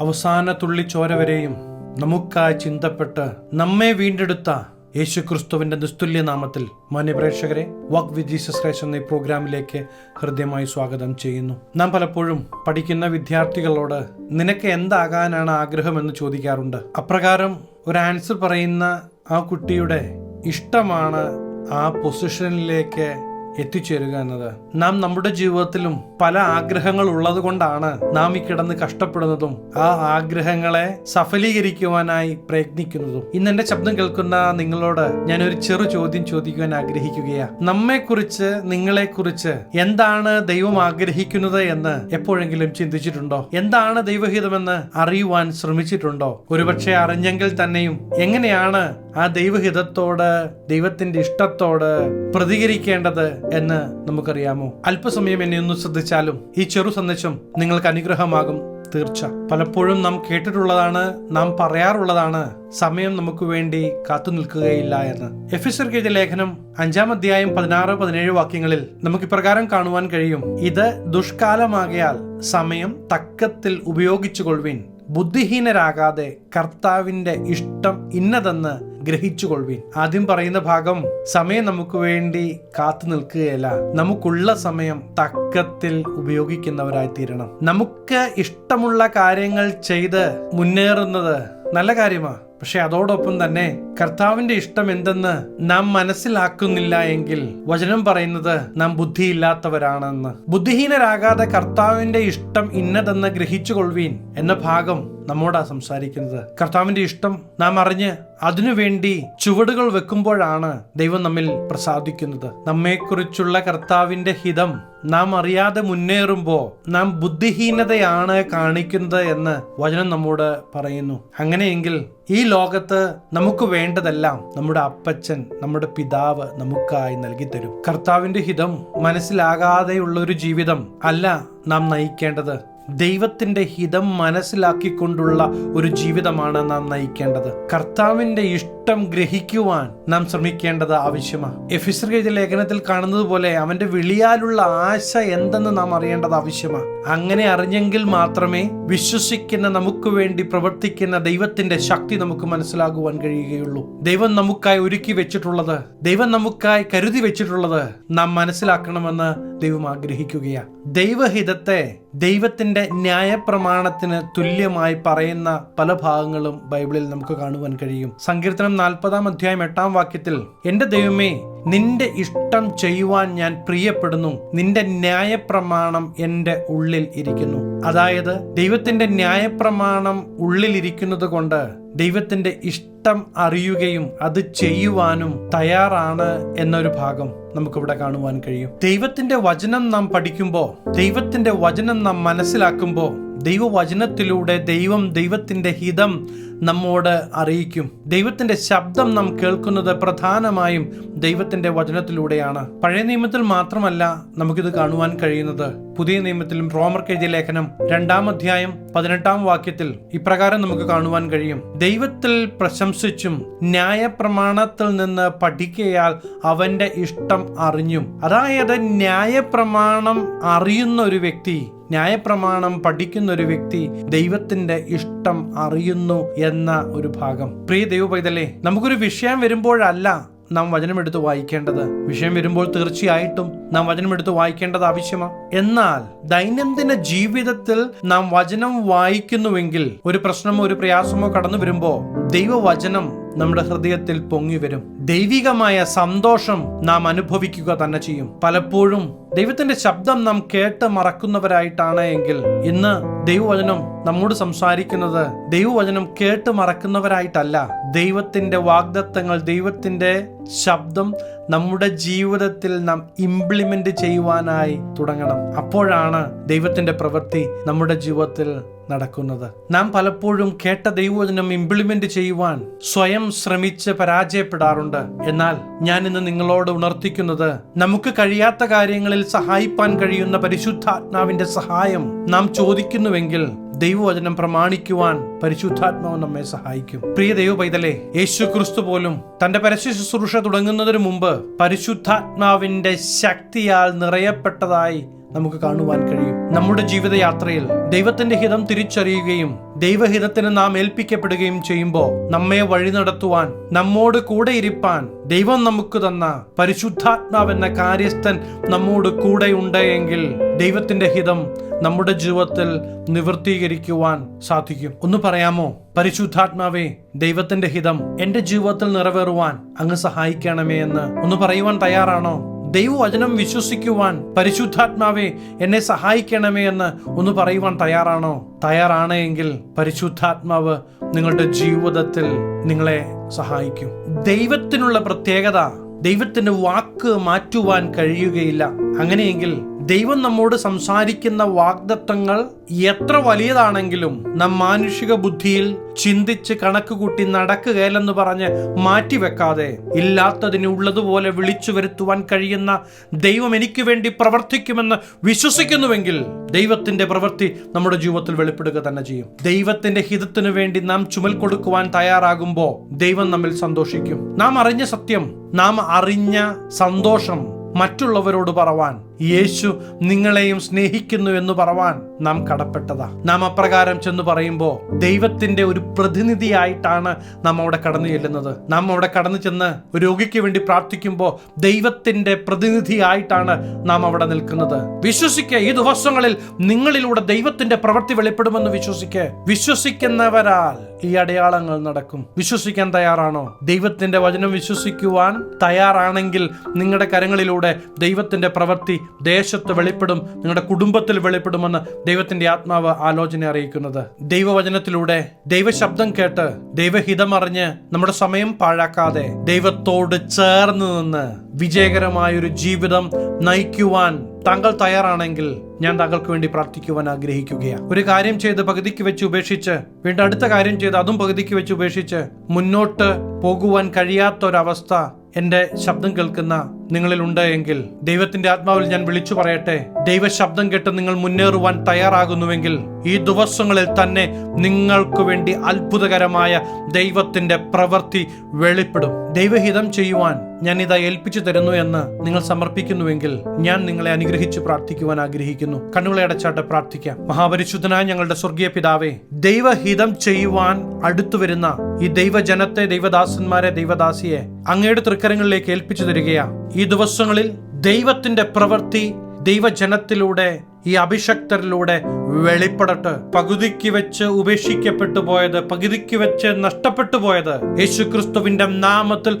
അവസാന തുള്ളി ചോര വരെയും നമുക്കായി ചിന്തപ്പെട്ട് നമ്മെ വീണ്ടെടുത്ത യേശു ക്രിസ്തുവിന്റെ നിസ്തുല്യ നാമത്തിൽ മാന്യ പ്രേക്ഷകരെ വർക്ക് വിത്ത് ജീസസ് ക്രൈസ്റ്റ് എന്ന ഈ പ്രോഗ്രാമിലേക്ക് ഹൃദ്യമായി സ്വാഗതം ചെയ്യുന്നു. നാം പലപ്പോഴും പഠിക്കുന്ന വിദ്യാർത്ഥികളോട് നിനക്ക് എന്താകാനാണ് ആഗ്രഹമെന്ന് ചോദിക്കാറുണ്ട്. അപ്രകാരം ഒരു ആൻസർ പറയുന്ന ആ കുട്ടിയുടെ ഇഷ്ടമാണ് ആ പൊസിഷനിലേക്ക് എത്തിച്ചേരുക എന്നത്. നാം നമ്മുടെ ജീവിതത്തിലും പല ആഗ്രഹങ്ങൾ ഉള്ളത് കൊണ്ടാണ് നാം ഈ കിടന്ന് കഷ്ടപ്പെടുന്നതും ആ ആഗ്രഹങ്ങളെ സഫലീകരിക്കുവാനായി പ്രയത്നിക്കുന്നതും. ഇന്ന് എന്റെ ശബ്ദം കേൾക്കുന്ന നിങ്ങളോട് ഞാൻ ഒരു ചെറു ചോദ്യം ചോദിക്കുവാൻ ആഗ്രഹിക്കുകയാണ് നമ്മെക്കുറിച്ച് നിങ്ങളെക്കുറിച്ച് എന്താണ് ദൈവം ആഗ്രഹിക്കുന്നത് എന്ന് എപ്പോഴെങ്കിലും ചിന്തിച്ചിട്ടുണ്ടോ? എന്താണ് ദൈവഹിതമെന്ന് അറിയുവാൻ ശ്രമിച്ചിട്ടുണ്ടോ? ഒരുപക്ഷെ അറിഞ്ഞെങ്കിൽ തന്നെയും എങ്ങനെയാണ് ആ ദൈവഹിതത്തോട് ദൈവത്തിന്റെ ഇഷ്ടത്തോട് പ്രതികരിക്കേണ്ടത് എന്ന് നമുക്കറിയാമോ? അല്പസമയം എന്നെ ഒന്ന് ശ്രദ്ധിച്ചാലും ഈ ചെറു സന്ദേശം നിങ്ങൾക്ക് അനുഗ്രഹമാകും തീർച്ച. പലപ്പോഴും നാം കേട്ടിട്ടുള്ളതാണ് നാം പറയാറുള്ളതാണ് സമയം നമുക്ക് വേണ്ടി കാത്തു നിൽക്കുകയില്ല എന്ന്. എഫിസർ എഴുതിയ ലേഖനം അഞ്ചാം അധ്യായം പതിനാറ് പതിനേഴ് വാക്യങ്ങളിൽ നമുക്ക് ഇപ്രകാരം കാണുവാൻ കഴിയും. ഇത് ദുഷ്കാലമാകയാൽ സമയം തക്കത്തിൽ ഉപയോഗിച്ചു കൊള്ളുവിൻ ബുദ്ധിഹീനരാകാതെ കർത്താവിന്റെ ഇഷ്ടം ഇന്നതെന്ന് ഗ്രഹിച്ചുകൊള്ളുവിൻ. ആദ്യം പറയുന്ന ഭാഗം സമയം നമുക്ക് വേണ്ടി കാത്തു നിൽക്കുകയല്ല. നമുക്കുള്ള സമയം തക്കത്തിൽ ഉപയോഗിക്കുന്നവരായി തീരണം നമുക്ക് ഇഷ്ടമുള്ള കാര്യങ്ങൾ ചെയ്ത് മുന്നേറുന്നത് നല്ല കാര്യമാ. പക്ഷെ അതോടൊപ്പം തന്നെ കർത്താവിന്റെ ഇഷ്ടം എന്തെന്ന് നാം മനസ്സിലാക്കുന്നില്ല എങ്കിൽ വചനം പറയുന്നത് നാം ബുദ്ധിയില്ലാത്തവരാണെന്ന്. ബുദ്ധിഹീനരാകാതെ കർത്താവിന്റെ ഇഷ്ടം ഇന്നതെന്ന് ഗ്രഹിച്ചുകൊള്ളുവീൻ എന്ന ഭാഗം നമ്മോടാ സംസാരിക്കുന്നത്. കർത്താവിന്റെ ഇഷ്ടം നാം അറിഞ്ഞ് അതിനുവേണ്ടി ചുവടുകൾ വെക്കുമ്പോഴാണ് ദൈവം നമ്മിൽ പ്രസാദിക്കുന്നത്. നമ്മെക്കുറിച്ചുള്ള കർത്താവിന്റെ ഹിതം നാം അറിയാതെ മുന്നേറുമ്പോൾ നാം ബുദ്ധിഹീനതയാണ് കാണിക്കുന്നത് എന്ന് വചനം നമ്മോട് പറയുന്നു. അങ്ങനെയെങ്കിൽ ഈ ലോകത്ത് നമുക്ക് വേണ്ടതെല്ലാം നമ്മുടെ അപ്പച്ചൻ നമ്മുടെ പിതാവ് നമുക്കായി നൽകി തരും. കർത്താവിന്റെ ഹിതം മനസ്സിലാകാതെയുള്ള ഒരു ജീവിതം അല്ല നാം നയിക്കേണ്ടത്. ദൈവത്തിന്റെ ഹിതം മനസ്സിലാക്കിക്കൊണ്ടുള്ള ഒരു ജീവിതമാണ് നാം നയിക്കേണ്ടത്. കർത്താവിന്റെ ഇഷ്ടം ഗ്രഹിക്കുവാൻ നാം ശ്രമിക്കേണ്ടത് ആവശ്യമാണ്. എഫിസർ എഴുതിയ ലേഖനത്തിൽ കാണുന്നത് പോലെ അവന്റെ വിളിയാലുള്ള ആശ എന്തെന്ന് നാം അറിയേണ്ടത് ആവശ്യമാണ്. അങ്ങനെ അറിഞ്ഞെങ്കിൽ മാത്രമേ വിശ്വസിക്കുന്ന നമുക്ക് വേണ്ടി പ്രവർത്തിക്കുന്ന ദൈവത്തിന്റെ ശക്തി നമുക്ക് മനസ്സിലാകുവാൻ കഴിയുകയുള്ളൂ. ദൈവം നമുക്കായി ഒരുക്കി വെച്ചിട്ടുള്ളത് ദൈവം നമുക്കായി കരുതി വെച്ചിട്ടുള്ളത് നാം മനസ്സിലാക്കണമെന്ന് ദൈവം ആഗ്രഹിക്കുകയാണ് ദൈവഹിതത്തെ ദൈവത്തിന്റെ ന്യായപ്രമാണത്തിന് തുല്യമായി പറയുന്ന പല ഭാഗങ്ങളും ബൈബിളിൽ നമുക്ക് കാണുവാൻ കഴിയും. സങ്കീർത്തനം നാൽപ്പതാം അധ്യായം എട്ടാം വാക്യത്തിൽ എന്റെ ദൈവമേ നിന്റെ ഇഷ്ടം ചെയ്യുവാൻ ഞാൻ പ്രിയപ്പെടുന്നു. നിന്റെ ന്യായപ്രമാണം എന്റെ ഉള്ളിൽ ഇരിക്കുന്നു. അതായത് ദൈവത്തിന്റെ ന്യായപ്രമാണം ഉള്ളിൽ ഇരിക്കുന്നത് കൊണ്ട് ദൈവത്തിന്റെ ഇഷ്ടം അറിയുകയും അത് ചെയ്യുവാനും തയ്യാറാണ് എന്നൊരു ഭാഗം നമുക്കിവിടെ കാണുവാൻ കഴിയും. ദൈവത്തിന്റെ വചനം നാം പഠിക്കുമ്പോൾ ദൈവത്തിന്റെ വചനം നാം മനസ്സിലാക്കുമ്പോൾ ദൈവവചനത്തിലൂടെ ദൈവം ദൈവത്തിന്റെ ഹിതം നമ്മോട് അറിയിക്കും. ദൈവത്തിന്റെ ശബ്ദം നാം കേൾക്കുന്നത് പ്രധാനമായും ദൈവത്തിന്റെ വചനത്തിലൂടെയാണ്. പഴയ നിയമത്തിൽ മാത്രമല്ല നമുക്കിത് കാണുവാൻ കഴിയുന്നത്. പുതിയ നിയമത്തിലും റോമർ കെഴുതിയ ലേഖനം രണ്ടാം അധ്യായം പതിനെട്ടാം വാക്യത്തിൽ ഇപ്രകാരം നമുക്ക് കാണുവാൻ കഴിയും. ദൈവത്തിൽ പ്രശംസിച്ചും ന്യായപ്രമാണത്തിൽ നിന്ന് പഠിക്കയാൽ അവന്റെ ഇഷ്ടം അറിഞ്ഞും. അതായത് ന്യായപ്രമാണം അറിയുന്ന ഒരു വ്യക്തി ന്യായപ്രമാണം പഠിക്കുന്ന ഒരു വ്യക്തി ദൈവത്തിന്റെ ഇഷ്ടം അറിയുന്നു എന്ന ഒരു ഭാഗം. പ്രിയ ദൈവപൈതലേ നമുക്കൊരു വിഷയം വരുമ്പോഴല്ല നാം വചനമെടുത്ത് വായിക്കേണ്ടത്. വിഷയം വരുമ്പോൾ തീർച്ചയായിട്ടും നാം വചനമെടുത്ത് വായിക്കേണ്ടത് ആവശ്യമാണ് എന്നാൽ ദൈനംദിന ജീവിതത്തിൽ നാം വചനം വായിക്കുന്നുവെങ്കിൽ ഒരു പ്രശ്നമോ ഒരു പ്രയാസമോ കടന്നു വരുമ്പോൾ ദൈവവചനം നമ്മുടെ ഹൃദയത്തിൽ പൊങ്ങി വരും. ദൈവികമായ സന്തോഷം നാം അനുഭവിക്കുക തന്നെ ചെയ്യും. പലപ്പോഴും ദൈവത്തിന്റെ ശബ്ദം നാം കേട്ട് മറക്കുന്നവരായിട്ടാണ് എങ്കിൽ ഇന്ന് ദൈവവചനം നമ്മോട് സംസാരിക്കുന്നത് ദൈവവചനം കേട്ട് മറക്കുന്നവരായിട്ടല്ല. ദൈവത്തിന്റെ വാഗ്ദത്തങ്ങൾ ദൈവത്തിന്റെ ശബ്ദം നമ്മുടെ ജീവിതത്തിൽ നാം ഇംപ്ലിമെന്റ് ചെയ്യുവാനായി തുടങ്ങണം. അപ്പോഴാണ് ദൈവത്തിന്റെ പ്രവൃത്തി നമ്മുടെ ജീവിതത്തിൽ നടക്കുന്നത്. നാം പലപ്പോഴും കേട്ട ദൈവവചനം ഇംപ്ലിമെന്റ് ചെയ്യുവാൻ സ്വയം ശ്രമിച്ച് പരാജയപ്പെടാറുണ്ട്. എന്നാൽ ഞാൻ ഇന്ന് നിങ്ങളോട് ഉണർത്തിക്കുന്നത് നമുക്ക് കഴിയാത്ത കാര്യങ്ങളിൽ സഹായിപ്പാൻ കഴിയുന്ന പരിശുദ്ധാത്മാവിന്റെ സഹായം നാം ചോദിക്കുന്നുവെങ്കിൽ ദൈവവചനം പ്രമാണിക്കുവാൻ പരിശുദ്ധാത്മാവ് നമ്മെ സഹായിക്കും. പ്രിയ ദൈവ പൈതലെ യേശു ക്രിസ്തു പോലും തന്റെ പരസ്യ ശുശ്രൂഷ തുടങ്ങുന്നതിന് മുമ്പ് പരിശുദ്ധാത്മാവിന്റെ ശക്തിയാൽ നിറയപ്പെട്ടതായി നമുക്ക് കാണുവാൻ കഴിയും. നമ്മുടെ ജീവിതയാത്രയിൽ ദൈവത്തിന്റെ ഹിതം തിരിച്ചറിയുകയും ദൈവഹിതത്തിന് നാം ഏൽപ്പിക്കപ്പെടുകയും ചെയ്യുമ്പോൾ നമ്മെ വഴി നടത്തുവാൻ നമ്മോട് കൂടെ ഇരിപ്പാൻ ദൈവം നമുക്ക് തന്ന പരിശുദ്ധാത്മാവെന്ന കാര്യസ്ഥൻ നമ്മോട് കൂടെ എങ്കിൽ ദൈവത്തിന്റെ ഹിതം നമ്മുടെ ജീവിതത്തിൽ നിവൃത്തീകരിക്കുവാൻ സാധിക്കും. ഒന്ന് പറയാമോ? പരിശുദ്ധാത്മാവേ ദൈവത്തിന്റെ ഹിതം എന്റെ ജീവിതത്തിൽ നിറവേറുവാൻ അങ്ങ് സഹായിക്കണമേ എന്ന് ഒന്ന് പറയുവാൻ തയ്യാറാണോ? ദൈവവചനം വിശ്വസിക്കുവാൻ പരിശുദ്ധാത്മാവെ എന്നെ സഹായിക്കണമേ എന്ന് ഒന്ന് പറയുവാൻ തയ്യാറാണോ? തയ്യാറാണ് എങ്കിൽ പരിശുദ്ധാത്മാവ് നിങ്ങളുടെ ജീവിതത്തിൽ നിങ്ങളെ സഹായിക്കും. ദൈവത്തിനുള്ള പ്രത്യേകത ദൈവത്തിന്റെ വാക്ക് മാറ്റുവാൻ കഴിയുകയില്ല. അങ്ങനെയെങ്കിൽ ദൈവം നമ്മോട് സംസാരിക്കുന്ന വാഗ്ദത്തങ്ങൾ എത്ര വലിയതാണെങ്കിലും നാം മാനുഷിക ബുദ്ധിയിൽ ചിന്തിച്ച് കണക്ക് കൂട്ടി നടക്കുകയില്ലെന്ന് പറഞ്ഞ് മാറ്റിവെക്കാതെ ഇല്ലാത്തതിന് ഉള്ളതുപോലെ വിളിച്ചു വരുത്തുവാൻ കഴിയുന്ന ദൈവം എനിക്ക് വേണ്ടി പ്രവർത്തിക്കുമെന്ന് വിശ്വസിക്കുന്നുവെങ്കിൽ ദൈവത്തിന്റെ പ്രവൃത്തി നമ്മുടെ ജീവിതത്തിൽ വെളിപ്പെടുക തന്നെ ചെയ്യും. ദൈവത്തിന്റെ ഹിതത്തിനു വേണ്ടി നാം ചുമൽ കൊടുക്കുവാൻ തയ്യാറാകുമ്പോൾ ദൈവം നമ്മിൽ സന്തോഷിക്കും. നാം അറിഞ്ഞ സത്യം നാം അറിഞ്ഞ സന്തോഷം മറ്റുള്ളവരോട് പറവാൻ യേശു നിങ്ങളെയും സ്നേഹിക്കുന്നു എന്ന് പറവാൻ നാം കടപ്പെട്ടതാ. നാം അപ്രകാരം ചെന്ന് പറയുമ്പോൾ ദൈവത്തിന്റെ ഒരു പ്രതിനിധിയായിട്ടാണ് നാം അവിടെ കടന്നു ചെല്ലുന്നത്. നാം അവിടെ കടന്നു ചെന്ന് രോഗിക്ക് വേണ്ടി പ്രാർത്ഥിക്കുമ്പോൾ ദൈവത്തിന്റെ പ്രതിനിധിയായിട്ടാണ് നാം അവിടെ നിൽക്കുന്നത്. വിശ്വസിക്കുക ഈ ദിവസങ്ങളിൽ നിങ്ങളിലൂടെ ദൈവത്തിന്റെ പ്രവൃത്തി വെളിപ്പെടുമെന്ന് വിശ്വസിക്കുക വിശ്വസിക്കുന്നവരാൽ ഈ അടയാളങ്ങൾ നടക്കും. വിശ്വസിക്കാൻ തയ്യാറാണോ? ദൈവത്തിന്റെ വചനം വിശ്വസിക്കുവാൻ തയ്യാറാണെങ്കിൽ നിങ്ങളുടെ കരങ്ങളിലൂടെ ദൈവത്തിന്റെ പ്രവൃത്തി ദേശത്ത് വെളിപ്പെടും നിങ്ങളുടെ കുടുംബത്തിൽ വെളിപ്പെടുമെന്ന് ദൈവത്തിന്റെ ആത്മാവ് ആലോചന അറിയിക്കുന്നത്. ദൈവവചനത്തിലൂടെ ദൈവശബ്ദം കേട്ട് ദൈവഹിതം അറിഞ്ഞ് നമ്മുടെ സമയം പാഴാക്കാതെ ദൈവത്തോട് ചേർന്ന് നിന്ന് വിജയകരമായൊരു ജീവിതം നയിക്കുവാൻ താങ്കൾ തയ്യാറാണെങ്കിൽ ഞാൻ താങ്കൾക്ക് വേണ്ടി പ്രാർത്ഥിക്കുവാൻ ആഗ്രഹിക്കുകയാണ്. ഒരു കാര്യം ചെയ്ത് പകുതിക്ക് വെച്ച് ഉപേക്ഷിച്ച് വീണ്ടും അടുത്ത കാര്യം ചെയ്ത് അതും പകുതിക്ക് വെച്ച് ഉപേക്ഷിച്ച് മുന്നോട്ട് പോകുവാൻ കഴിയാത്ത കഴിയാത്തൊരവസ്ഥ എന്റെ ശബ്ദം കേൾക്കുന്ന നിങ്ങളിൽ ഉണ്ട് എങ്കിൽ ദൈവത്തിന്റെ ആത്മാവിൽ ഞാൻ വിളിച്ചു പറയട്ടെ. ദൈവ ശബ്ദം കേട്ട് നിങ്ങൾ മുന്നേറുവാൻ തയ്യാറാകുന്നുവെങ്കിൽ ഈ ദിവസങ്ങളിൽ തന്നെ നിങ്ങൾക്ക് വേണ്ടി അത്ഭുതകരമായ ദൈവത്തിന്റെ പ്രവൃത്തി വെളിപ്പെടും. ദൈവഹിതം ചെയ്യുവാൻ ഞാൻ ഇതാ ഏൽപ്പിച്ചു തരുന്നു എന്ന് നിങ്ങൾ സമർപ്പിക്കുന്നുവെങ്കിൽ ഞാൻ നിങ്ങളെ അനുഗ്രഹിച്ച് പ്രാർത്ഥിക്കുവാൻ ആഗ്രഹിക്കുന്നു. കണ്ണുകളെ അടച്ചാട്ട് പ്രാർത്ഥിക്കാം. മഹാപരിശുദ്ധനായ ഞങ്ങളുടെ സ്വർഗീയ പിതാവേ ദൈവഹിതം ചെയ്യുവാൻ അടുത്തു വരുന്ന ഈ ദൈവജനത്തെ ദൈവദാസന്മാരെ ദൈവദാസിയെ അങ്ങയുടെ തൃക്കരങ്ങളിലേക്ക് ഏൽപ്പിച്ചു തരികയാ. ഈ ദിവസങ്ങളിൽ ദൈവത്തിന്റെ പ്രവൃത്തി ദൈവജനത്തിലൂടെ ഈ അഭിഷക്തരിലൂടെ വെളിപ്പെടട്ടെ പകുതിക്ക് വെച്ച് ഉപേക്ഷിക്കപ്പെട്ടു പോയത് പകുതിക്ക് വെച്ച് നഷ്ടപ്പെട്ടു പോയത് യേശു ക്രിസ്തുവിന്റെ നാമത്തിൽ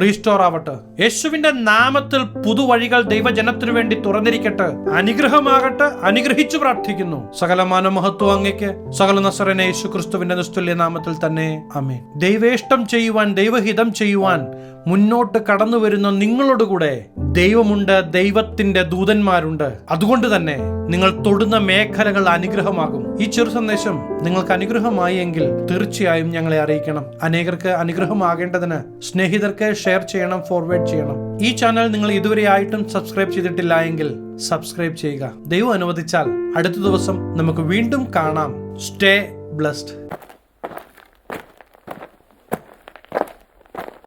റീസ്റ്റോർ ആവട്ടെ യേശുവിന്റെ നാമത്തിൽ പുതുവഴികൾ ദൈവജനത്തിനു വേണ്ടി തുറന്നിരിക്കട്ടെ. അനുഗ്രഹമാകട്ടെ അനുഗ്രഹിച്ചു പ്രാർത്ഥിക്കുന്നു. സകലമാന മഹത്വം അങ്ങയ്ക്ക് സകല നസറനെ യേശു ക്രിസ്തുവിന്റെ നിസ്തുല്യ നാമത്തിൽ തന്നെ. അമേ ദൈവേഷ്ടം ചെയ്യുവാൻ ദൈവഹിതം ചെയ്യുവാൻ മുന്നോട്ട് കടന്നു വരുന്ന നിങ്ങളോടുകൂടെ ദൈവമുണ്ട് ദൈവത്തിന്റെ ദൂതന്മാരുണ്ട്. അതുകൊണ്ട് തന്നെ നിങ്ങൾ തൊടുന്ന മേഖലകൾ അനുഗ്രഹമാകും. ഈ ചെറു സന്ദേശം നിങ്ങൾക്ക് അനുഗ്രഹമായി എങ്കിൽ തീർച്ചയായും ഞങ്ങളെ അറിയിക്കണം. അനേകർക്ക് അനുഗ്രഹമാകേണ്ടതിന് സ്നേഹിതർക്ക് ഷെയർ ചെയ്യണം ഫോർവേഡ് ചെയ്യണം. ഈ ചാനൽ നിങ്ങൾ ഇതുവരെ ആയിട്ടും സബ്സ്ക്രൈബ് ചെയ്തിട്ടില്ല എങ്കിൽ സബ്സ്ക്രൈബ് ചെയ്യുക. ദൈവം അനുവദിച്ചാൽ അടുത്ത ദിവസം നമുക്ക് വീണ്ടും കാണാം. Stay blessed.